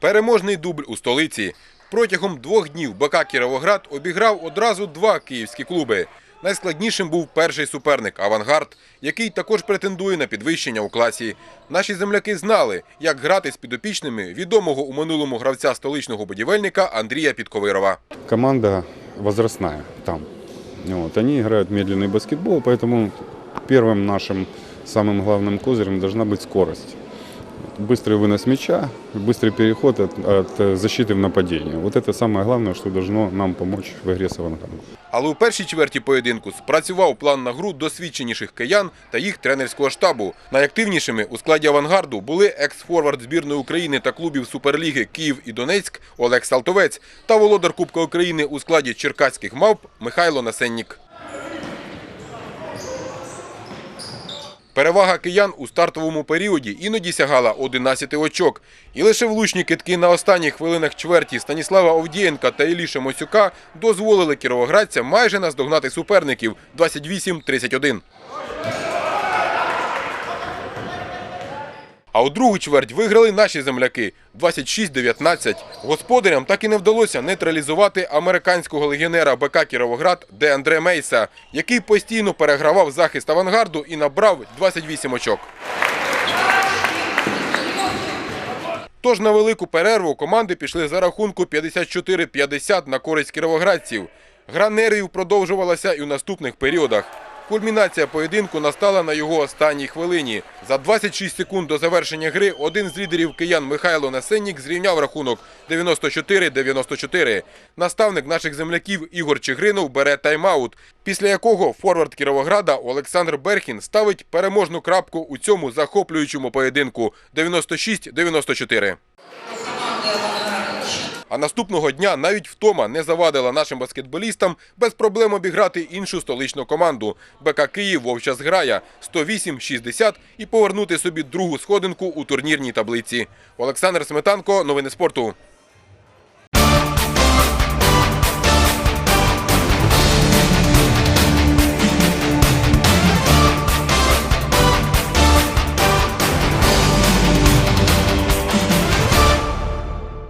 Переможний дубль у столиці. Протягом двох днів БК Кіровоград обіграв одразу два київські клуби. Найскладнішим був перший суперник Авангард, який також претендує на підвищення у класі. Наші земляки знали, як грати з підопічними відомого у минулому гравця столичного будівельника Андрія Підковирова. команда возрастная там. Вот. Они играют медленный баскетбол, поэтому первым нашим самым главным козырем должна быть скорость. Быстрый вынос мяча, быстрый переход от, от э, защиты в нападение. Вот это самое главное, что должно нам помочь в игре с авангардом. Але у першій чверті поєдинку спрацював план на гру досвідченіших киян та їх тренерського штабу. Найактивнішими у складі авангарду були екс-форвард збірної України та клубів Суперліги Київ і Донецьк Олег Салтовець та володар Кубка України у складі черкаських мавп Михайло Насеннік. Перевага киян у стартовому періоді іноді сягала 11 очок. І лише влучні китки на останніх хвилинах чверті Станіслава Овдієнка та Іліша Мосюка дозволили кіровоградцям майже наздогнати суперників 28-31. А у другу чверть виграли наші земляки 26-19. Господарям так і не вдалося нейтралізувати американського легіонера БК Кіровоград Де Андре Мейса, який постійно перегравав захист авангарду і набрав 28 очок. Тож на велику перерву команди пішли за рахунку 54-50 на користь кіровоградців. Гра нервів продовжувалася і у наступних періодах. Кульмінація поєдинку настала на його останній хвилині. За 26 секунд до завершення гри один з лідерів киян Михайло Насеннік зрівняв рахунок 94-94. Наставник наших земляків Ігор Чигринов бере тайм-аут, після якого форвард Кіровограда Олександр Берхін ставить переможну крапку у цьому захоплюючому поєдинку 96-94. А наступного дня навіть втома не завадила нашим баскетболістам без проблем обіграти іншу столичну команду БК Київ Вовча зграя 108-60 і повернути собі другу сходинку у турнірній таблиці. Олександр Сметанко, новини спорту.